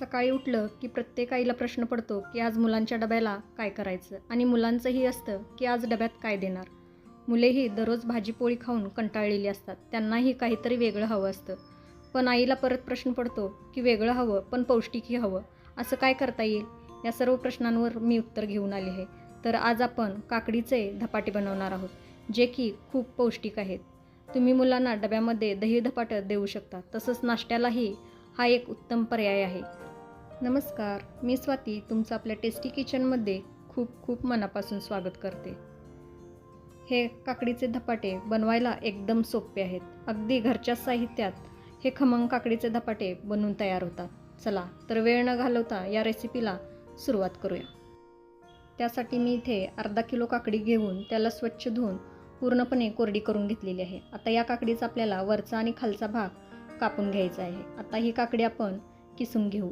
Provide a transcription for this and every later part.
सकाळी उठलं की प्रत्येक आईला प्रश्न पडतो की आज मुलांच्या डब्याला काय करायचं? आणि मुलांचंही असतं की आज डब्यात काय देणार? मुलेही दररोज भाजीपोळी खाऊन कंटाळलेली असतात. त्यांनाही काहीतरी वेगळं हवं असतं. पण आईला परत प्रश्न पडतो की वेगळं हवं पण पौष्टिकही हवं. असं काय करता येईल? या सर्व प्रश्नांवर मी उत्तर घेऊन आले आहे. तर आज आपण काकडीचे धपाटे बनवणार आहोत जे की खूप पौष्टिक आहेत. तुम्ही मुलांना डब्यामध्ये दही धपाटं देऊ शकता. तसंच नाश्त्यालाही हा एक उत्तम पर्याय आहे. नमस्कार मी स्वाती तुमचं आपल्या टेस्टी किचनमध्ये खूप खूप मनापासून स्वागत करते. हे काकडीचे धपाटे बनवायला एकदम सोपे आहेत. अगदी घरच्या साहित्यात हे खमंग काकडीचे धपाटे बनवून तयार होतात. चला तर वेळ न घालवता या रेसिपीला सुरुवात करूया. त्यासाठी मी इथे अर्धा किलो काकडी घेऊन त्याला स्वच्छ धुवून पूर्णपणे कोरडी करून घेतलेली आहे. आता या काकडीचा आपल्याला वरचा आणि खालचा भाग कापून घ्यायचा आहे. आता ही काकडी आपण किसून घेऊ.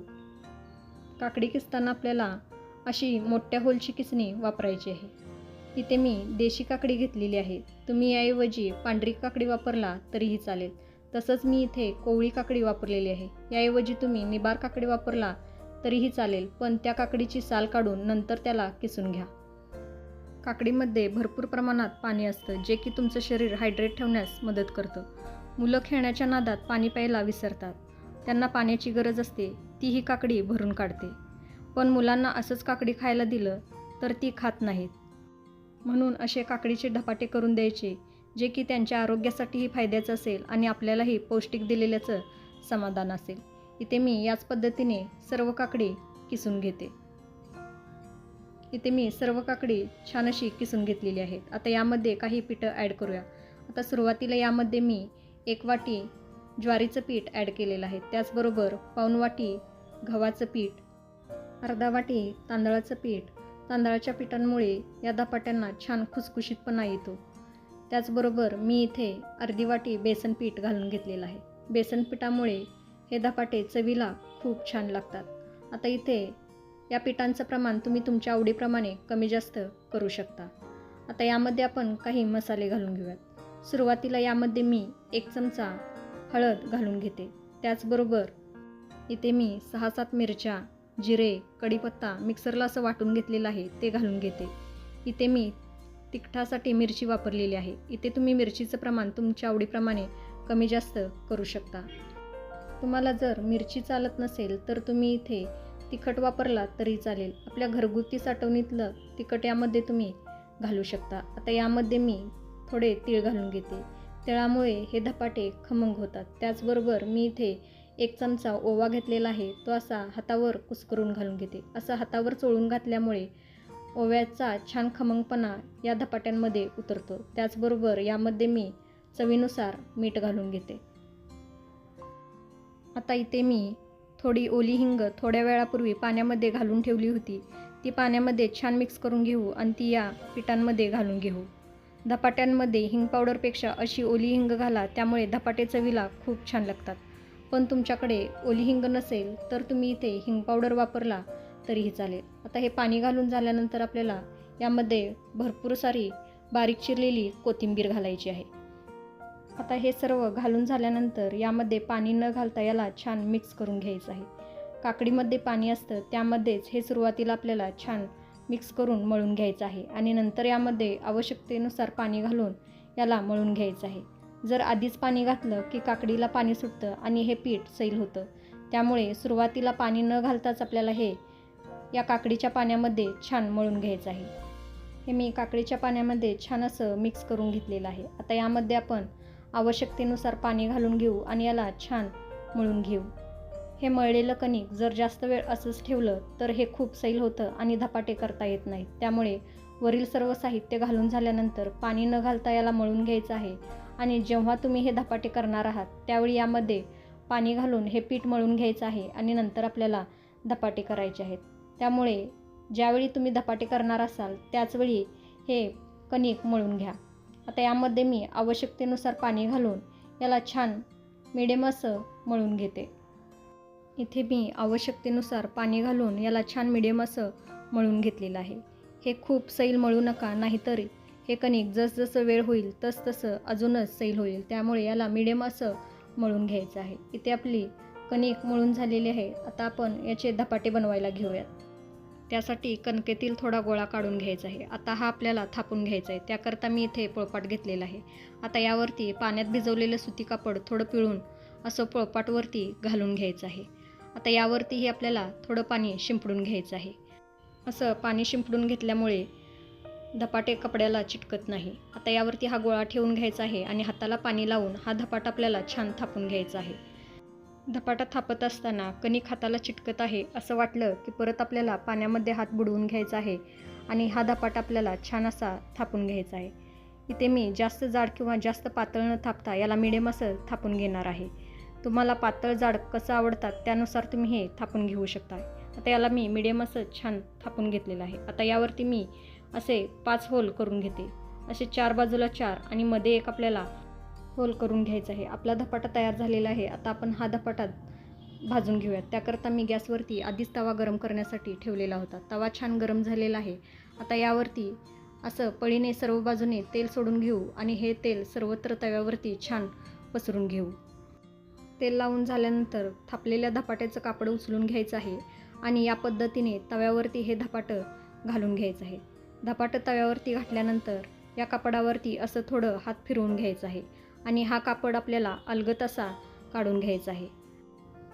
काकडी किसताना आपल्याला अशी मोठ्या होलची किसणी वापरायची आहे. इथे मी देशी काकडी घेतलेली आहे. तुम्ही याऐवजी पांढरी काकडी वापरला तरीही चालेल. तसंच मी इथे कोवळी काकडी वापरलेली आहे. याऐवजी तुम्ही निबार काकडी वापरला तरीही चालेल पण त्या काकडीची साल काढून नंतर त्याला किसून घ्या. काकडीमध्ये भरपूर प्रमाणात पाणी असतं जे की तुमचं शरीर हायड्रेट ठेवण्यास मदत करतं. मुलं खेळण्याच्या नादात पाणी प्यायला विसरतात. त्यांना पाण्याची गरज असते तीही काकडी भरून काढते. पण मुलांना असंच काकडी खायला दिलं तर ती खात नाहीत. म्हणून असे काकडीचे धपाटे करून द्यायचे जे की त्यांच्या आरोग्यासाठीही फायद्याचं असेल आणि आपल्यालाही पौष्टिक दिलेल्याचं समाधान असेल. इथे मी याच पद्धतीने सर्व काकडी किसून घेते. इथे मी सर्व काकडी छान अशी किसून घेतलेली आहेत. आता यामध्ये काही पिठं ॲड करूया. आता सुरुवातीला यामध्ये मी एक वाटी ज्वारीचं पीठ ॲड केलेलं आहे. त्याचबरोबर पाऊनवाटी गव्हाचं पीठ अर्धा वाटी तांदळाचं पीठ तांदळाच्या पिठांमुळे या धपाट्यांना छान खुसखुशीतपणा येतो. त्याचबरोबर मी इथे अर्धी वाटी बेसन पीठ घालून घेतलेलं आहे. बेसन पिठामुळे हे धपाटे चवीला खूप छान लागतात. आता इथे या पिठांचं प्रमाण तुम्ही तुमच्या आवडीप्रमाणे कमी जास्त करू शकता. आता यामध्ये आपण काही मसाले घालून घेऊयात. सुरुवातीला यामध्ये मी एक चमचा हळद घालून घेते. त्याचबरोबर इथे मी सहा सात मिरच्या जिरे कढीपत्ता मिक्सरला असं वाटून घेतलेलं आहे ते घालून घेते. इथे मी तिखटासाठी मिरची वापरलेली आहे. इथे तुम्ही मिरचीचं प्रमाण तुमच्या आवडीप्रमाणे कमी जास्त करू शकता. तुम्हाला जर मिरची चालत नसेल तर तुम्ही इथे तिखट वापरला तरी चालेल. आपल्या घरगुती साठवणीतलं तिखट यामध्ये तुम्ही घालू शकता. आता यामध्ये मी थोडे तीळ घालून घेते. तिळामुळे हे धपाटे खमंग होतात. त्याचबरोबर मी इथे एक चमचा ओवा घेतलेला आहे. तो असा हातावर कुस्करून घालून घेते. असं हातावर चोळून घातल्यामुळे ओव्याचा छान खमंगपणा या धपाट्यांमध्ये उतरतो. त्याचबरोबर यामध्ये मी चवीनुसार मीठ घालून घेते. आता इथे मी थोडी ओली हिंग थोड्या वेळापूर्वी पाण्यामध्ये घालून ठेवली होती. ती पाण्यामध्ये छान मिक्स करून घेऊ आणि ती या पिठांमध्ये घालून घेऊ. धपाट्यांमध्ये हिंग पावडरपेक्षा अशी ओली हिंग घाला त्यामुळे धपाटे चवीला खूप छान लागतात. पण तुमच्याकडे ओली हिंग नसेल तर तुम्ही इथे हिंग पावडर वापरला तरीही चालेल. आता हे पाणी घालून झाल्यानंतर आपल्याला यामध्ये भरपूर सारी बारीक चिरलेली कोथिंबीर घालायची आहे. आता हे सर्व घालून झाल्यानंतर यामध्ये पाणी न घालता याला छान मिक्स करून घ्यायचं आहे. काकडीमध्ये पाणी असतं त्यामध्येच हे सुरुवातीला आपल्याला छान मिक्स करून मळून घ्यायचं आहे आणि नंतर यामध्ये आवश्यकतेनुसार पाणी घालून याला मळून घ्यायचं आहे. जर आधीच पाणी घातलं की काकडीला पाणी सुटतं आणि हे पीठ सैल होतं त्यामुळे सुरुवातीला पाणी न घालताच आपल्याला हे या काकडीच्या पाण्यामध्ये छान मळून घ्यायचं आहे. हे मी काकडीच्या पाण्यामध्ये छान असं मिक्स करून घेतलेलं आहे. आता यामध्ये आपण आवश्यकतेनुसार पाणी घालून घेऊ आणि याला छान मळून घेऊ. हे मळलेलं कणिक जर जास्त वेळ असंच ठेवलं तर हे खूप सैल होतं आणि धपाटे करता येत नाहीत. त्यामुळे वरील सर्व साहित्य घालून झाल्यानंतर पाणी न घालता याला मळून घ्यायचं आहे. आणि जेव्हा तुम्ही हे धपाटे करणार आहात त्यावेळी यामध्ये पाणी घालून हे पीठ मळून घ्यायचं आहे आणि नंतर आपल्याला धपाटे करायचे आहेत. त्यामुळे ज्यावेळी तुम्ही धपाटे करणार असाल त्याचवेळी हे कणिक मळून घ्या. आता यामध्ये मी आवश्यकतेनुसार पाणी घालून याला छान मिडियम असं मळून घेते. इथे मी आवश्यकतेनुसार पाणी घालून याला छान मिडियम असं मळून घेतलेलं आहे. हे खूप सैल मळू नका नाहीतर हे कणिक जसजसं वेळ होईल तस तसं अजूनच सैल होईल. त्यामुळे याला मिडियम असं मळून घ्यायचं आहे. इथे आपली कणिक मळून झालेली आहे. आता आपण याचे धपाटे बनवायला घेऊयात. त्यासाठी कणकेतील थोडा गोळा काढून घ्यायचा आहे. आता हा आपल्याला थापून घ्यायचा आहे. त्याकरता मी इथे पोळपाट घेतलेला आहे. आता यावरती पाण्यात भिजवलेलं सुती कापड थोडं पिळून असं पोळपाटवरती घालून घ्यायचं आहे. आता यावरतीही आपल्याला थोडं पाणी शिंपडून घ्यायचं आहे. असं पाणी शिंपडून घेतल्यामुळे धपाटे कपड्याला चिटकत नाही. आता यावरती हा गोळा ठेवून घ्यायचा आहे आणि हाताला पाणी लावून हा धपाटा आपल्याला छान थापून घ्यायचा आहे. धपाटा थापत असताना कणिक हाताला चिटकत आहे असं वाटलं की परत आपल्याला पाण्यामध्ये हात बुडवून घ्यायचा आहे आणि हा धपाटा आपल्याला छान असा थापून घ्यायचा आहे. इथे मी जास्त जाड किंवा जास्त पातळ न थापता याला मिडियम असं थापून घेणार आहे. तुम्हाला पातळ जाड कसं आवडतात त्यानुसार तुम्ही हे थापून घेऊ शकता आता याला मी मिडियम असं छान थापून घेतलेलं आहे. आता यावरती मी असे पाच होल करून घेते. असे चार बाजूला चार आणि मध्ये एक आपल्याला होल करून घ्यायचं आहे. आपला धपाटा तयार झालेला आहे. आता आपण हा धपाटा भाजून घेऊयात. त्याकरता मी गॅसवरती आधीच तवा गरम करण्यासाठी ठेवलेला होता. तवा छान गरम झालेला आहे. आता यावरती असं पळीने सर्व बाजूने तेल सोडून घेऊ आणि हे तेल सर्वत्र तव्यावरती छान पसरून घेऊ. तेल लावून झाल्यानंतर थापलेल्या धपाट्याचं कापड उचलून घ्यायचं आहे आणि या पद्धतीने तव्यावरती हे धपाटं घालून घ्यायचं आहे. धपाटं तव्यावरती घातल्यानंतर या कापडावरती असं थोडं हात फिरवून घ्यायचं आहे आणि हा कापड आपल्याला अलगत असा काढून घ्यायचा आहे.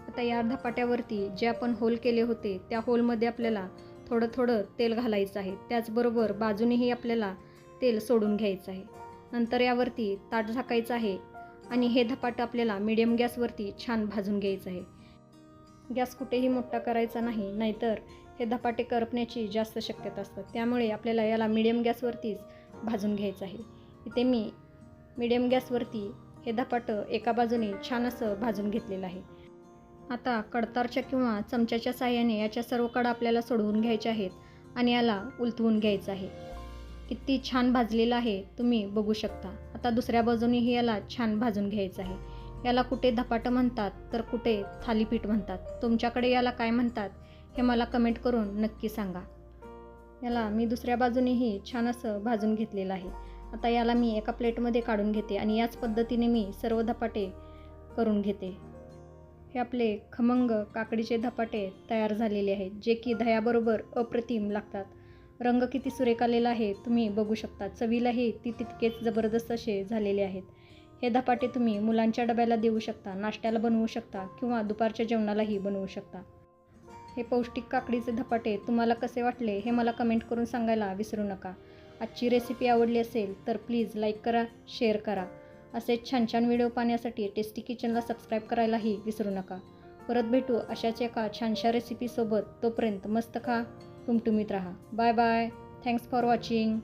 आता या धपाट्यावरती जे आपण होल केले होते त्या होलमध्ये आपल्याला थोडं थोडं तेल घालायचं आहे. त्याचबरोबर बाजूनेही आपल्याला तेल सोडून घ्यायचं आहे. नंतर यावरती ताट झाकायचं आहे आणि हे धपाटं आपल्याला मिडियम गॅसवरती छान भाजून घ्यायचं आहे. गॅस कुठेही मोठा करायचा नाही नाहीतर हे धपाटे करपण्याची जास्त शक्यता असतात. त्यामुळे आपल्याला याला मिडियम गॅसवरतीच भाजून घ्यायचं आहे. इथे मी मिडियम गॅसवरती हे धपाटं एका बाजूने छान असं भाजून घेतलेलं आहे. आता कडतारच्या किंवा चमच्याच्या साह्याने याच्या सर्व कडा आपल्याला सोडवून घ्यायच्या आहेत आणि याला उलथवून घ्यायचं आहे. किती छान भाजलेलं आहे तुम्ही बघू शकता. आता दुसऱ्या बाजूनेही याला छान भाजून घ्यायचं आहे. याला कुठे धपाटं म्हणतात तर कुठे थालीपीठ म्हणतात. तुमच्याकडे याला काय म्हणतात हे मला कमेंट करून नक्की सांगा. याला मी दुसऱ्या बाजूनेही छान असं भाजून घेतलेलं आहे. आता याला मी एका प्लेटमध्ये काढून घेते आणि याच पद्धतीने मी सर्व धपाटे करून घेते. हे आपले खमंग काकडीचे धपाटे तयार झालेले आहेत जे की दह्याबरोबर अप्रतिम लागतात. रंग किती सुरेख आलेला आहे तुम्ही बघू शकता. चवीलाही ती तितकेच जबरदस्त असे झालेले आहेत. हे धपाटे तुम्ही मुलांच्या डब्याला देऊ शकता नाश्त्याला बनवू शकता किंवा दुपारच्या जेवणालाही बनवू शकता. हे पौष्टिक काकडीचे धपाटे तुम्हाला कसे वाटले हे मला कमेंट करून सांगायला विसरू नका. आजची रेसिपी आवडली असेल तर प्लीज लाईक करा शेअर करा. असे छान छान व्हिडिओ पाहण्यासाठी टेस्टी किचनला सबस्क्राईब करायलाही विसरू नका. परत भेटू अशाच एका छानशा रेसिपीसोबत तोपर्यंत मस्त खा. टुमटुमीत राहा bye bye thanks for watching